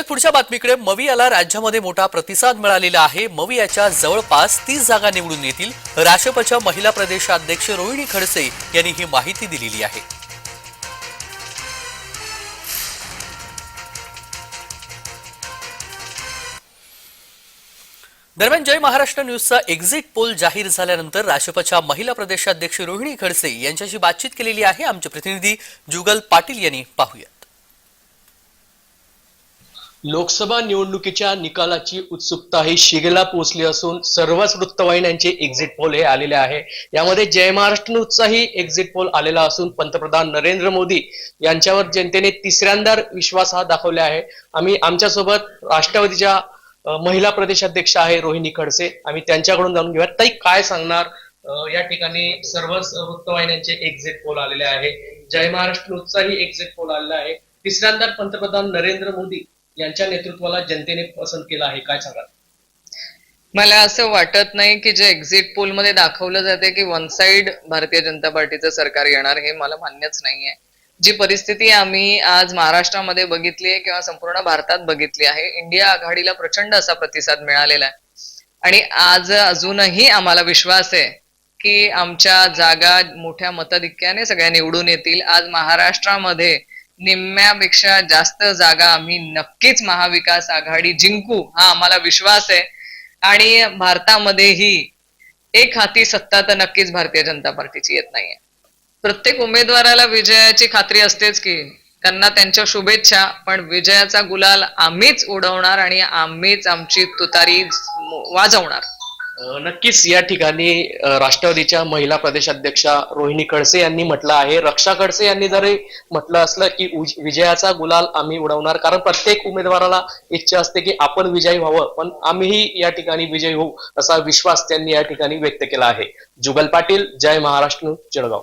वळूयात पुढच्या बातमीकडे मवी याला राज्यामध्ये मोठा प्रतिसाद मिळालेला आहे. मवी याच्या जवळपास तीस जागा निवडून येतील. राष्ट्रपच्या महिला प्रदेशाध्यक्ष रोहिणी खडसे यांनी ही माहिती दिलेली आहे. दरम्यान जय महाराष्ट्र न्यूजचा एक्झिट पोल जाहीर झाल्यानंतर राष्ट्रपच्या महिला प्रदेशाध्यक्ष रोहिणी खडसे यांच्याशी बातचीत केलेली आहे. आमचे प्रतिनिधी जुगल पाटील यांनी पाहूया. लोकसभा निवडणुकीच्या निकालाची उत्सुकता ही शिगेला पोहोचली असून सर्वच वृत्तवाहिन्यांचे एक्झिट पोल हे आलेले आहे. यामध्ये जय महाराष्ट्रचाही एक्झिट पोल आलेला असून पंतप्रधान नरेंद्र मोदी यांच्यावर जनतेने तिसऱ्यांदा विश्वास हा दाखवला आहे. आम्ही आमच्यासोबत राष्ट्रवादीच्या महिला प्रदेशाध्यक्ष आहे रोहिणी खडसे. आम्ही त्यांच्याकडून जाणून घेऊया ताई काय सांगणार या ठिकाणी सर्वच वृत्तवाहिन्यांचे एक्झिट पोल आलेले आहे. जय महाराष्ट्र न्यूजचाही एक्झिट पोल आलेला आहे. तिसऱ्यांदा पंतप्रधान नरेंद्र मोदी यांच्या नेतृत्वाला जनतेने पसंत केलं आहे. काय सांगाल? मला असं वाटत नाही की जे एक्झिट पोलमध्ये दाखवलं जाते की वन साइड भारतीय जनता पार्टीचं सरकार येणार हे मला मान्यच नाहीये. जी परिस्थिती आम्ही आज महाराष्ट्रामध्ये बघितली आहे किंवा संपूर्ण भारतात बघितली आहे इंडिया आघाडीला प्रचंड असा प्रतिसाद मिळालेला आहे. आणि आज अजूनही आम्हाला विश्वास आहे की आमच्या जागा मोठ्या मताधिक्याने सगळ्या निवडून येतील. आज महाराष्ट्रामध्ये निम्म्यापेक्षा जास्त जागा आम्ही नक्कीच महाविकास आघाडी जिंकू हा आम्हाला विश्वास आहे. आणि भारतामध्येही एक हाती सत्ता तर नक्कीच भारतीय जनता पार्टीची येत नाहीये. प्रत्येक उमेदवाराला विजयाची खात्री असतेच की त्यांना त्यांच्या शुभेच्छा पण विजयाचा गुलाल आम्हीच उडवणार आणि आम्हीच आमची तुतारी वाजवणार. नक्कीच या ठिकाणी राष्ट्रवादीच्या महिला प्रदेशाध्यक्षा रोहिणी खडसे यांनी म्हटलं आहे. रक्षा खडसे यांनी जरी म्हटलं असलं की विजयाचा गुलाल आम्ही उडवणार. कारण प्रत्येक उमेदवाराला इच्छा असते की आपण विजयी व्हावं. पण आम्हीही या ठिकाणी विजयी होऊ असा विश्वास त्यांनी या ठिकाणी व्यक्त केला आहे. जुगल पाटील जय महाराष्ट्र जळगाव.